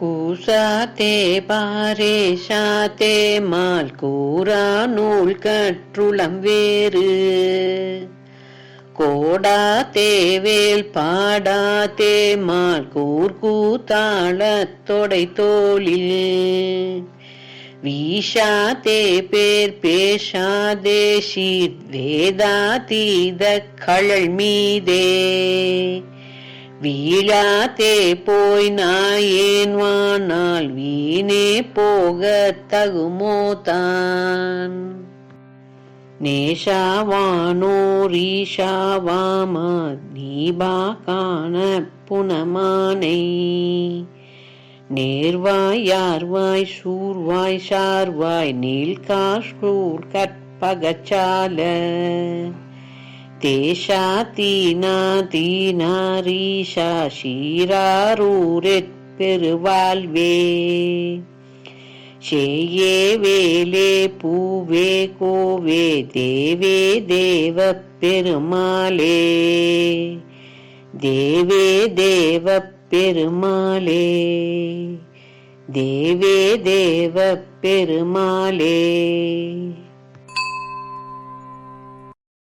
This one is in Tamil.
கூசாத்தே பாரேஷாத்தே மால் கூறா நூல் கற்றுளம் வேறு கோடா தேவேல் பாடா தேமால் கூர் கூத்தாளத் வீஷா தே பேர் பேஷா பேஷாதே வேதா தீத கழல் மீதே। வீழாதே போய் நாயேன் வானால் வீணே போக தகுமோ தான். நேஷாவானோரீஷாவாமா நீபா காண புனமானை. நேர்வாய் யார்வாய் சூர்வாய் ஷார்வாய் நீல்காஷூர் கற்பகச்சால தேஷா தீனா தீனாரீஷா ஷீராரூரெற் பெருவாழ்வே. ஷேயே வேலே பூவே கோவே தேவே தேவ பெருமாளே. தேவே தேவ பெருமாளே. தேவே தேவ பெருமாளே.